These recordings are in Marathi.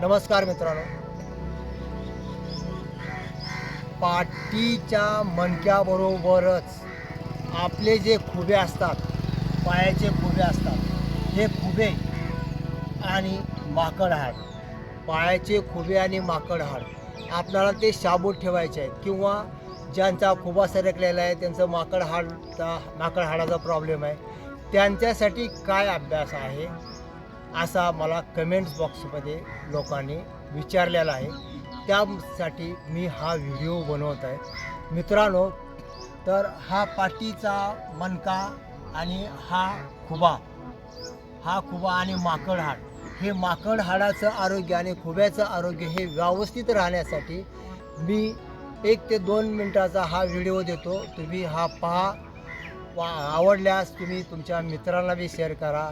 नमस्कार मित्रांनो. पाठीच्या मणक्याबरोबरच आपले जे खुबे असतात पायाचे खुबे असतात हे खुबे आणि माकड हाड पायाचे खुबे आणि माकड हाड आपल्याला ते शाबूत ठेवायचे आहेत किंवा ज्यांचा खुबा सरकलेला आहे त्यांचं माकड हाडचा माकड हाडाचा प्रॉब्लेम आहे त्यांच्यासाठी काय अभ्यास आहे? असा मला कमेंट्स बॉक्समध्ये लोकांनी विचारलेला आहे. त्यासाठी मी हा व्हिडिओ बनवत आहे. मित्रांनो तर हा पाठीचा मणका आणि हा खुबा हा खुबा आणि माकड हाड हे माकड हाडाचं आरोग्य आणि खुब्याचं आरोग्य हे व्यवस्थित राहण्यासाठी मी एक ते दोन मिनटाचा हा व्हिडिओ देतो. तुम्ही हा पहा आवडल्यास तुम्ही तुमच्या मित्रांना बी शेअर करा.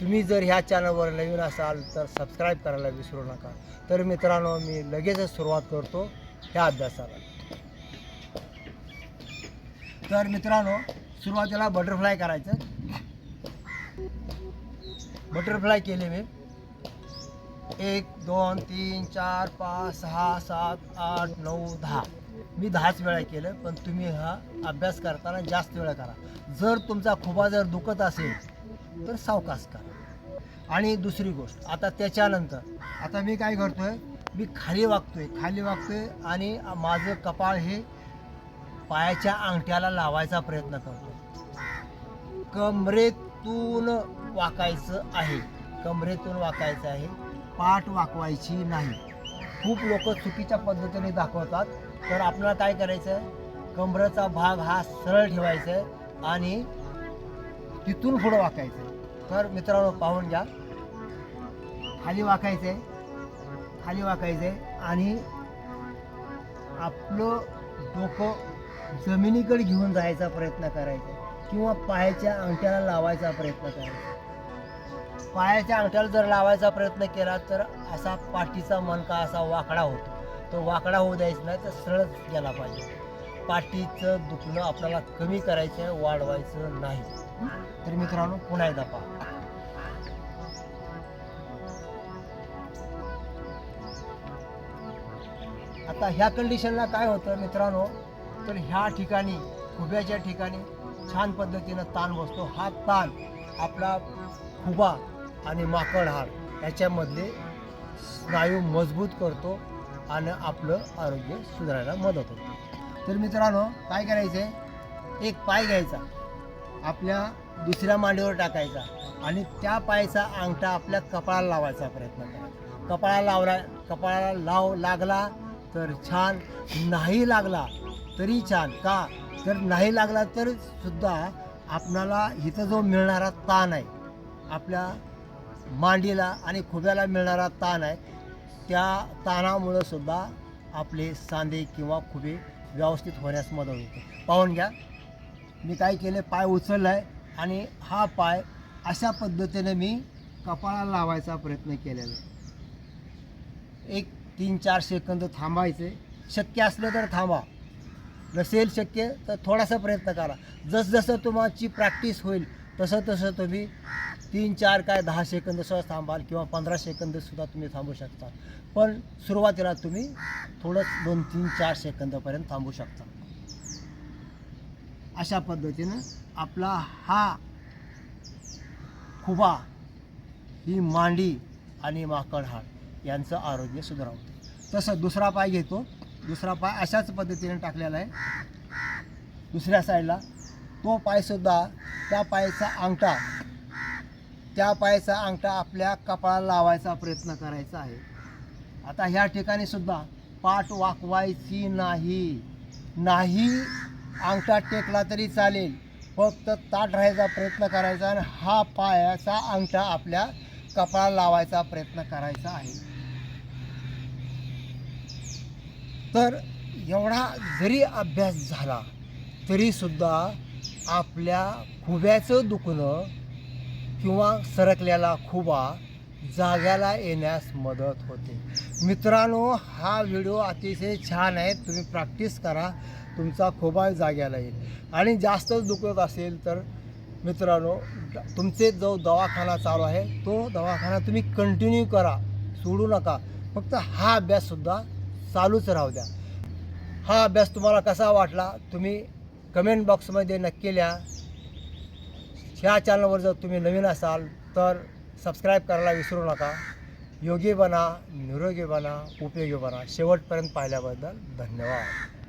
तुम्ही जर ह्या चॅनलवर नवीन असाल तर सबस्क्राईब करायला विसरू नका. तर मित्रांनो मी लगेचच सुरुवात करतो ह्या अभ्यासाला. तर मित्रांनो सुरुवातीला बटरफ्लाय करायचं. बटरफ्लाय केले मी. एक दोन तीन चार पाच सहा सात आठ नऊ दहा. मी दहाच वेळा केलं पण तुम्ही हा अभ्यास करताना जास्त वेळा करा. जर तुमचा खुबा जर दुखत असेल तर सावकाश करा. आणि दुसरी गोष्ट आता त्याच्यानंतर आता मी काय करतोय मी खाली वागतोय खाली वागतोय आणि माझं कपाळ हे पायाच्या अंगठ्याला लावायचा प्रयत्न करतो कमरेतून वाकायचं आहे कमरेतून वाकायचं आहे पाठ वाकवायची नाही. खूप लोक चुकीच्या पद्धतीने दाखवतात तर आपल्याला काय करायचं आहे कमरेचा भाग हा सरळ ठेवायचा आहे आणि तिथून पुढं वाकायचं. तर मित्रांनो पाहून घ्या. खाली वाकायचं आहे खाली वाकायचं आहे आणि आपलं डोकं जमिनीकडे घेऊन जायचा प्रयत्न करायचा. किंवा पायाच्या अंगठ्याला लावायचा प्रयत्न करायचा. पायाच्या अंगठ्याला जर लावायचा प्रयत्न केला तर असा पाठीचा मणका असा वाकडा होतो. तो वाकडा होऊ द्यायचा नाही तर सरळच गेला पाहिजे. पाठीचं दुखणं आपल्याला कमी करायचं आहे वाढवायचं नाही. तर मित्रांनो पुन्हा एकदा पहा. आता ह्या कंडिशनला काय होतं मित्रांनो? तर ह्या ठिकाणी खुब्याच्या ठिकाणी छान पद्धतीनं ताण बसतो. हा ताण आपला खुबा आणि माकड हाड याच्यामधले स्नायू मजबूत करतो आणि आपलं आरोग्य सुधारायला मदत होते. तर मित्रांनो काय करायचं आहे एक पाय घ्यायचा. आपल्या दुसऱ्या मांडीवर टाकायचा आणि त्या पायाचा अंगठा आपल्या कपाळाला लावायचा प्रयत्न करायचा कपाळाला लावला कपाळाला लाव लागला तर छान. नाही लागला तरी छान. का? जर नाही लागला तर सुद्धा आपणाला इथं जो मिळणारा ताण आहे आपल्या मांडीला आणि खुब्याला मिळणारा ताण आहे त्या ताणामुळं सुद्धा आपले सांधे किंवा खुबे व्यवस्थित होण्यास मदत होते. पाहून घ्या. मी काय केलं पाय उचलला आहे आणि हा पाय अशा पद्धतीने मी कपाळाला लावायचा प्रयत्न केलेला आहे. एक तीन चार सेकंद थांबायचे. शक्य असलं तर थांबा. नसेल शक्य तर थोडासा प्रयत्न करा. जसजसं तुमची प्रॅक्टिस होईल तसं तसं तुम्ही तीन चार काय दहा सेकंद सहज थांबाल किंवा पंधरा सेकंदसुद्धा तुम्ही थांबू शकता. पण सुरुवातीला तुम्ही थोडंच दोन तीन चार सेकंदापर्यंत थांबू शकता. अशा पद्धतीनं आपला हा खुबा ही मांडी आणि माकड हाड यांचं आरोग्य सुधारावं तसं दुसरा पाय घेतो. दुसरा पाय अशाच पद्धतीने टाकलेला आहे. दुसऱ्या साईडला तो पायसुद्धा त्या पायाचा अंगठा त्या पायाचा अंगठा आपल्या कपाळाला लावायचा प्रयत्न करायचा आहे. आता ह्या ठिकाणी सुद्धा पाठ वाकवायची नाही. नाही अंगठा टेकला तरी चालेल. फक्त ताट राहायचा प्रयत्न करायचा आणि हा पायाचा अंगठा आपल्या कपाळाला लावायचा प्रयत्न करायचा आहे. तर एवढा जरी अभ्यास झाला तरीसुद्धा आपल्या खुब्याचं दुखणं किंवा सरकलेला खुबा जाग्याला येण्यास मदत होते. मित्रांनो हा व्हिडिओ अतिशय छान आहे. तुम्ही प्रॅक्टिस करा. तुमचा खोबा जाग्याला येईल आणि जास्तच दुखत असेल तर मित्रांनो तुमचे जो दवाखाना चालू आहे तो दवाखाना तुम्ही कंटिन्यू करा सोडू नका. फक्त हा अभ्याससुद्धा चालूच राहू द्या. हा अभ्यास तुम्हाला कसा वाटला तुम्ही कमेंट बॉक्समध्ये नक्की लिहा. ह्या चॅनलवर जर तुम्ही नवीन असाल तर सबस्क्राईब करायला विसरू नका. योगी बना निरोगी बना उपयोगी बना. शेवटपर्यंत पाहिल्याबद्दल धन्यवाद.